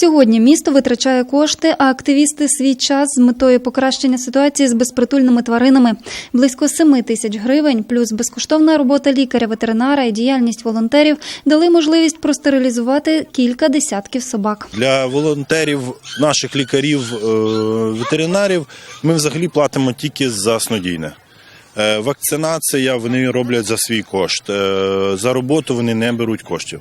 Сьогодні місто витрачає кошти, а активісти свій час з метою покращення ситуації з безпритульними тваринами. Близько 7 тисяч гривень, плюс безкоштовна робота лікаря-ветеринара і діяльність волонтерів дали можливість простерилізувати кілька десятків собак. Для волонтерів, наших лікарів, е, ветеринарів ми взагалі платимо тільки за снодійне. Е, Вакцинація вони роблять за свій кошт. Е, За роботу вони не беруть коштів.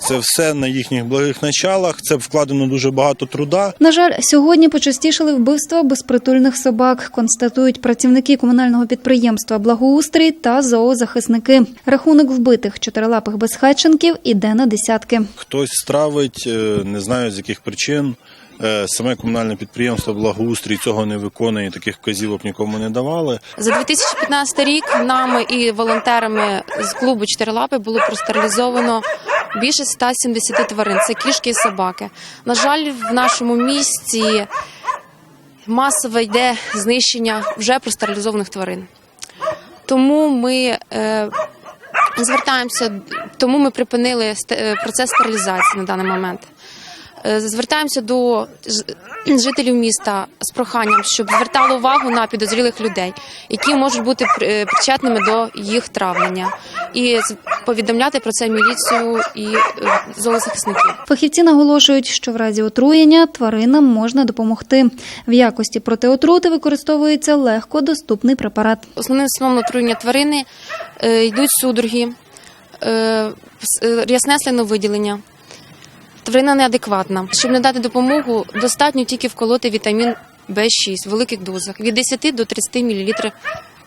Це все на їхніх благих началах. Це вкладено дуже багато труда. На жаль, сьогодні почастішали вбивства безпритульних собак, констатують працівники комунального підприємства Благоустрій та зоозахисники. Рахунок вбитих чотирилапих безхатченків іде на десятки. Хтось стравить, е, не знаю з яких причин. Е, Саме комунальне підприємство благоустрій цього не виконує, таких вказівок нікому не давали. За 2015 рік нами і волонтерами з клубу «Чотирилапи» було простерилізовано більше 170 тварин. Це кішки і собаки. На жаль, в нашому місті масове йде знищення вже простерилізованих тварин. Тому ми е, звертаємося, тому ми припинили е, процес стерилізації на даний момент. Е, Звертаємося до жителів міста з проханням, щоб звертали увагу на підозрілих людей, які можуть бути е, причетними до їх травлення, і повідомляти про це міліцію і е, зоозахисників. Фахівці наголошують, що в разі отруєння тваринам можна допомогти. В якості протиотрути використовується легко доступний препарат. Основним симптомом отруєння тварини йдуть судороги, с- е, рясне слиновиділення. Тварина неадекватна. Щоб надати допомогу, достатньо тільки вколоти вітамін В6 в великих дозах від 10 до 30 мл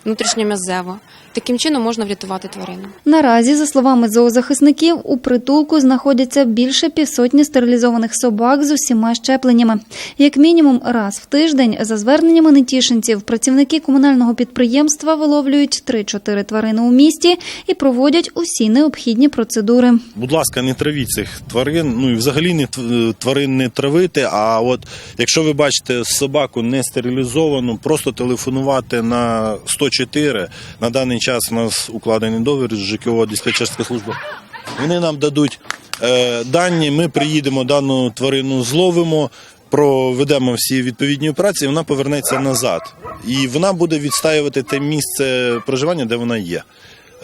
внутрішньом'язево. Таким чином можна врятувати тварину. Наразі, за словами зоозахисників, у притулку знаходяться більше півсотні стерилізованих собак з усіма щепленнями. Як мінімум раз в тиждень, за зверненнями нетішинців, працівники комунального підприємства виловлюють 3-4 тварини у місті і проводять усі необхідні процедури. Будь ласка, не травіть цих тварин. Ну і взагалі не тв- тварин не травити. А от якщо ви бачите собаку не стерилізовану, просто телефонувати на 104. На даний час у нас укладений договір з ЖКО диспетчерська служба. Вони нам дадуть е, дані. Ми приїдемо дану тварину, зловимо. Проведемо всі відповідні операції, вона повернеться назад, і вона буде відстаювати те місце проживання, де вона є.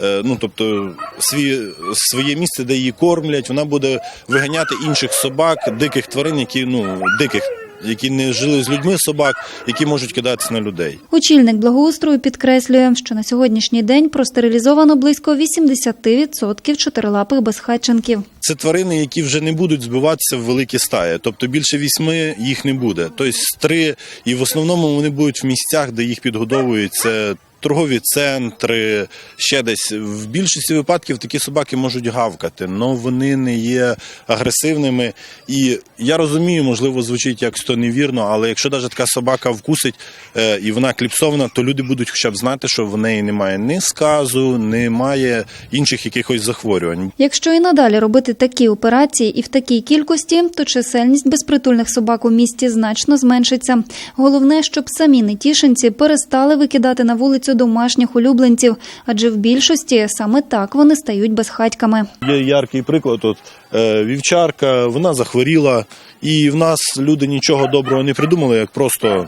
Е, ну тобто свій, своє місце, де її кормлять, вона буде виганяти інших собак, диких тварин, які ну диких, які не жили з людьми собак, які можуть кидатися на людей. Очільник благоустрою підкреслює, що на сьогоднішній день простерилізовано близько 80% чотирилапих безхатченків. Це тварини, які вже не будуть збиватися в великі стаї, тобто більше вісьми їх не буде. Тобто три, і в основному вони будуть в місцях, де їх підгодовують. Це торгові центри, ще десь. В більшості випадків такі собаки можуть гавкати, але вони не є агресивними. І я розумію, можливо, звучить якось то невірно, але якщо навіть така собака вкусить е, і вона кліпсована, то люди будуть хоча б знати, що в неї немає ні сказу, немає інших якихось захворювань. Якщо і надалі робити такі операції і в такій кількості, то чисельність безпритульних собак у місті значно зменшиться. Головне, щоб самі нетішинці перестали викидати на вулицю домашніх улюбленців, адже в більшості саме так вони стають безхатьками. Є яркий приклад. От е, вівчарка, вона захворіла, і в нас люди нічого доброго не придумали, як просто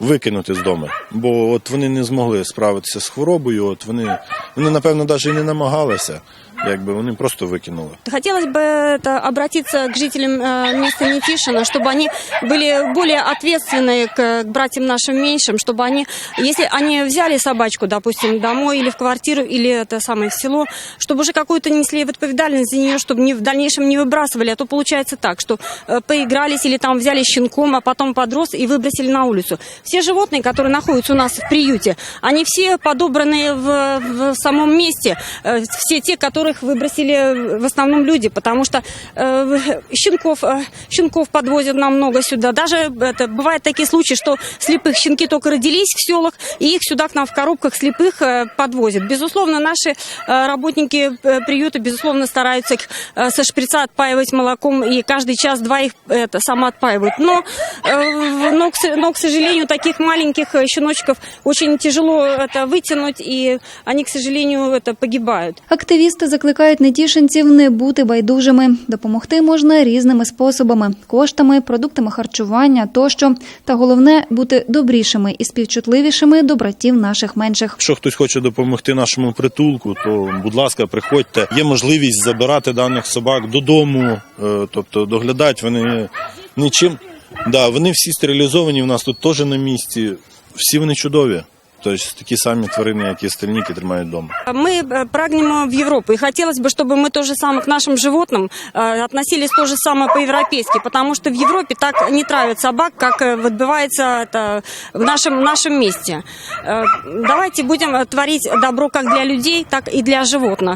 викинути з дому. Бо от вони не змогли справитися з хворобою. От вони, вони напевно, навіть і не намагалися, якби вони просто викинули. Хотелось бы это, обратиться к жителям э, места Нетишина, чтобы они были более ответственны к, братьям нашим меньшим, чтобы они, если они взяли собачку, допустим, домой или в квартиру, или это самое в село, чтобы уже какую-то несли ответственность за нее, чтобы не, в дальнейшем не выбрасывали, а то получается так, что э, поигрались или там взяли щенком, а потом подрос и выбросили на улицу. Все животные, которые находятся у нас в приюте, они все подобраны в, в самом месте, Э, все те, которых выбросили в основном люди, потому что э, щенков, э, щенков подвозят нам много сюда. Даже это, бывают такие случаи, что слепых щенки только родились в селах, и их сюда к нам в коробках слепых э, подвозят. Безусловно, наши э, работники э, приюта, безусловно, стараются их э, со шприца отпаивать молоком, и каждый час-два их это, сама отпаивают. Но, э, но, но, к сожалению, таких маленьких э, щеночков очень тяжело это вытянуть, и они, к сожалению, это погибают. Активісти закликають нетішинців не бути байдужими. Допомогти можна різними способами: коштами, продуктами харчування тощо. Та головне бути добрішими і співчутливішими до братів наших менших. Якщо хтось хоче допомогти нашому притулку, то будь ласка, приходьте. Є можливість забирати даних собак додому, е, тобто доглядають вони нічим. Да, вони всі стерилізовані. У нас тут теж на місці. Всі вони чудові. Тобто такі самі тварини, як і остальні, які тримають вдома. Мы э, прагнем в Европу, и хотелось бы, чтобы мы то же самое к нашим животным э, относились то же самое по-европейски, потому что в Европе так не травят собак, как э, отбывается это в нашем, в нашем месте. Э, Давайте будем э, творить добро как для людей, так и для животных.